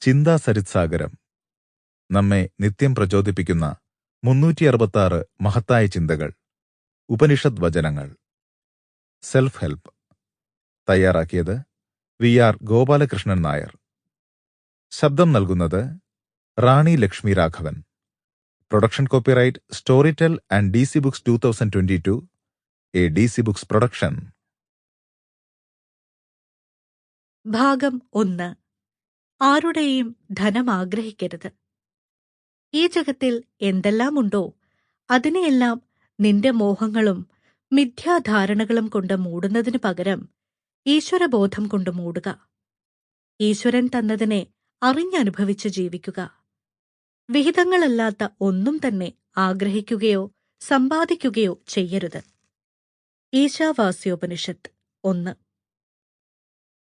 ചിന്താ സരിത്സാഗരം. നമ്മെ നിത്യം പ്രചോദിപ്പിക്കുന്ന മുന്നൂറ്റി അറുപത്താറ് മഹത്തായ ചിന്തകൾ ഉപനിഷത് വചനങ്ങൾ സെൽഫ് ഹെൽപ്പ് തയ്യാറാക്കിയത് വി ആർ ഗോപാലകൃഷ്ണൻ നായർ. ശബ്ദം നൽകുന്നത് Rani Lakshmi Raghavan. Production copyright Storytel and D C Books two thousand twenty two. A D C Books production. ഭാഗം ഒന്ന്. ആരുടെയും ധനം ആഗ്രഹിക്കരുത്. ഈ ജഗത്തിൽ എന്തെല്ലാമുണ്ടോ അതിനെയെല്ലാം നിന്റെ മോഹങ്ങളും മിഥ്യാധാരണകളും കൊണ്ട് മൂടുന്നതിനു പകരം ഈശ്വരബോധം കൊണ്ട് മൂടുക. ഈശ്വരൻ തന്നതിനെ അറിഞ്ഞനുഭവിച്ച് ജീവിക്കുക. വിഹിതങ്ങളല്ലാത്ത ഒന്നും തന്നെ ആഗ്രഹിക്കുകയോ സമ്പാദിക്കുകയോ ചെയ്യരുത്. ഈശാവാസ്യോപനിഷത്ത് ഒന്ന്.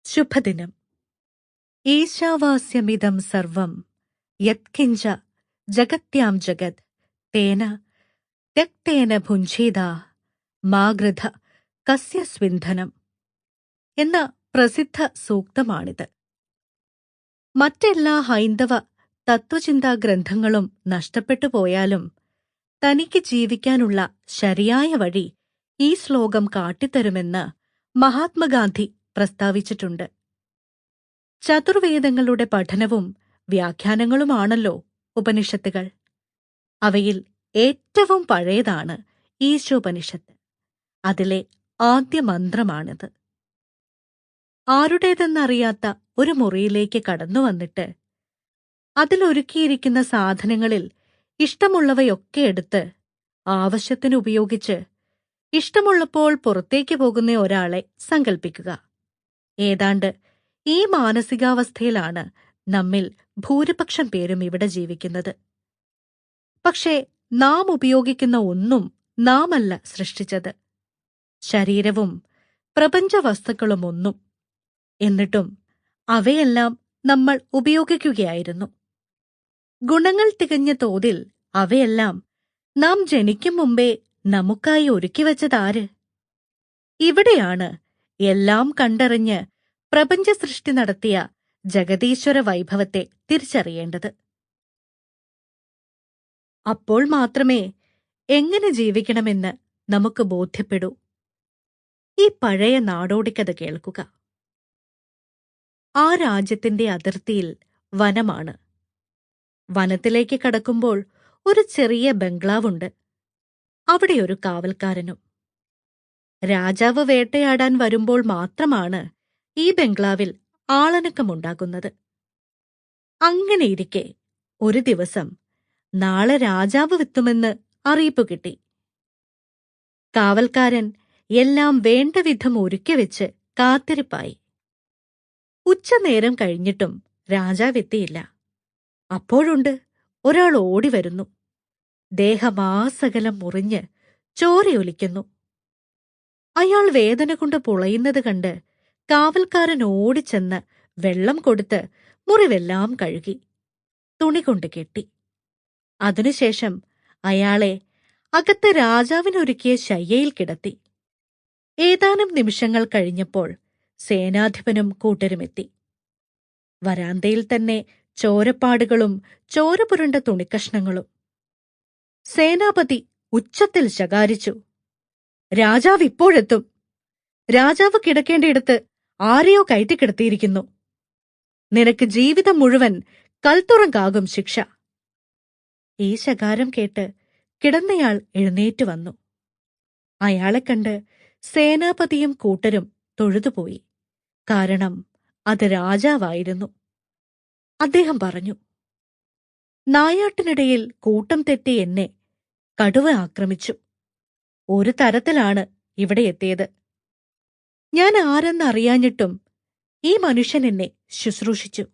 ശുഭദിനം. ഈശാവാസ്യമിതം സർവം. യത്കിഞ്ച ജഗത്യാം ജഗത്. തേന തെക്തേന ഭുഞ്ചീത. മാഗൃത കസ്യ സ്വിന്ധനം എന്ന പ്രസിദ്ധ സൂക്തമാണിത്. മറ്റെല്ലാ ഹൈന്ദവ തത്വചിന്താ ഗ്രന്ഥങ്ങളും നഷ്ടപ്പെട്ടു പോയാലും തനിക്ക് ജീവിക്കാനുള്ള ശരിയായ വഴി ഈ ശ്ലോകം കാട്ടിത്തരുമെന്ന് മഹാത്മാഗാന്ധി പ്രസ്താവിച്ചിട്ടുണ്ട്. ചതുർവേദങ്ങളുടെ പഠനവും വ്യാഖ്യാനങ്ങളുമാണല്ലോ ഉപനിഷത്തുകൾ. അവയിൽ ഏറ്റവും പഴയതാണ് ഈശോപനിഷത്ത്. അതിലെ ആദ്യ മന്ത്രമാണിത്. ആരുടേതെന്നറിയാത്ത ഒരു മുറിയിലേക്ക് കടന്നു വന്നിട്ട് അതിലൊരുക്കിയിരിക്കുന്ന സാധനങ്ങളിൽ ഇഷ്ടമുള്ളവയൊക്കെ എടുത്ത് ആവശ്യത്തിന് ഉപയോഗിച്ച് ഇഷ്ടമുള്ളപ്പോൾ പുറത്തേക്ക് പോകുന്ന ഒരാളെ സങ്കൽപ്പിക്കുക. ഏതാണ്ട് ഈ മാനസികാവസ്ഥയിലാണ് നമ്മിൽ ഭൂരിപക്ഷം പേരും ഇവിടെ ജീവിക്കുന്നത്. പക്ഷേ നാം ഉപയോഗിക്കുന്ന ഒന്നും നാമല്ല സൃഷ്ടിച്ചത്. ശരീരവും പ്രപഞ്ച വസ്തുക്കളും ഒന്നും. എന്നിട്ടും അവയെല്ലാം നമ്മൾ ഉപയോഗിക്കുകയായിരുന്നു. ഗുണങ്ങൾ തികഞ്ഞ തോതിൽ അവയെല്ലാം നാം ജനിക്കും മുമ്പേ നമുക്കായി ഒരുക്കിവച്ചതാര് ഇവിടെയാണ് എല്ലാം കണ്ടറിഞ്ഞ് പ്രപഞ്ച സൃഷ്ടി നടത്തിയ ജഗതീശ്വര വൈഭവത്തെ തിരിച്ചറിയേണ്ടത്. അപ്പോൾ മാത്രമേ എങ്ങനെ ജീവിക്കണമെന്ന് നമുക്ക് ബോധ്യപ്പെടൂ. ഈ പഴയ നാടോടിക്കഥ കേൾക്കുക. ആ രാജ്യത്തിന്റെ അതിർത്തിയിൽ വനമാണ്. വനത്തിലേക്ക് കടക്കുമ്പോൾ ഒരു ചെറിയ ബംഗ്ലാവുണ്ട്. അവിടെ ഒരു കാവൽക്കാരനും. രാജാവ് വേട്ടയാടാൻ വരുമ്പോൾ മാത്രമാണ് ഈ ബംഗ്ലാവിൽ ആളനക്കമുണ്ടാകുന്നത്. അങ്ങനെയിരിക്കെ ഒരു ദിവസം നാളെ രാജാവ് വിത്തുമെന്ന് അറിയിപ്പ് കിട്ടി. കാവൽക്കാരൻ എല്ലാം വേണ്ട വിധം ഒരുക്കിവെച്ച് കാത്തിരിപ്പായി. ഉച്ചനേരം കഴിഞ്ഞിട്ടും രാജാവെത്തിയില്ല അപ്പോഴുണ്ട് ഒരാൾ ഓടി വരുന്നു. ദേഹമാസകലം മുറിഞ്ഞ് ചോരയൊലിക്കുന്നു. അയാൾ വേദന കൊണ്ട് പുളയുന്നത് കണ്ട് കാവൽക്കാരൻ ഓടിച്ചെന്ന് വെള്ളം കൊടുത്ത് മുറിവെല്ലാം കഴുകി. തുണി കൊണ്ട് കെട്ടി. അതിനുശേഷം അയാളെ അകത്ത് രാജാവിനൊരുക്കിയ ശയ്യയിൽ കിടത്തി. ഏതാനും നിമിഷങ്ങൾ കഴിഞ്ഞപ്പോൾ സേനാധിപനും കൂട്ടരുമെത്തി. വരാന്തയിൽ തന്നെ ചോരപ്പാടുകളും ചോരപുരണ്ട തുണിക്കഷ്ണങ്ങളും. സേനാപതി ഉച്ചത്തിൽ ശകാരിച്ചു. രാജാവ് ഇപ്പോഴെത്തും. രാജാവ് കിടക്കേണ്ടിടത്ത് ആരെയോ കയറ്റിക്കിടത്തിയിരിക്കുന്നു. നിനക്ക് ജീവിതം മുഴുവൻ കൽത്തുറങ്കാകും ശിക്ഷ. ഈ ശകാരം കേട്ട് കിടന്നയാൾ എഴുന്നേറ്റു വന്നു. അയാളെ കണ്ട് സേനാപതിയും കൂട്ടരും തൊഴുതുപോയി. കാരണം അത് രാജാവായിരുന്നു. അദ്ദേഹം പറഞ്ഞു നായാട്ടിനിടയിൽ കൂട്ടം തെറ്റി എന്നെ കടുവ ആക്രമിച്ചു. ഒരു തരത്തിലാണ് ഇവിടെ എത്തിയത്. ഞാൻ ആരെന്നറിയാഞ്ഞിട്ടും ഈ മനുഷ്യൻ എന്നെ ശുശ്രൂഷിച്ചു.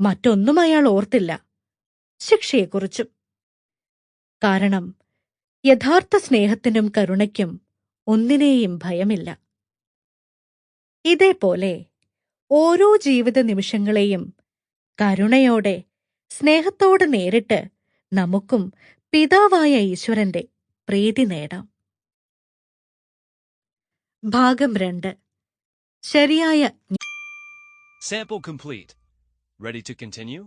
മറ്റൊന്നും അയാൾ ഓർത്തില്ല. ശിക്ഷയെക്കുറിച്ചും. കാരണം യഥാർത്ഥ സ്നേഹത്തിനും കരുണയ്ക്കും ഒന്നിനെയും ഭയമില്ല. ഇതേപോലെ ഓരോ ജീവിത നിമിഷങ്ങളെയും കരുണയോടെ സ്നേഹത്തോടെ നേരിട്ട് നമുക്കും പിതാവായ ഈശ്വരന്റെ പ്രീതി നേടാം. ഭാഗം രണ്ട് ശരിയായ Sample complete. Ready to continue?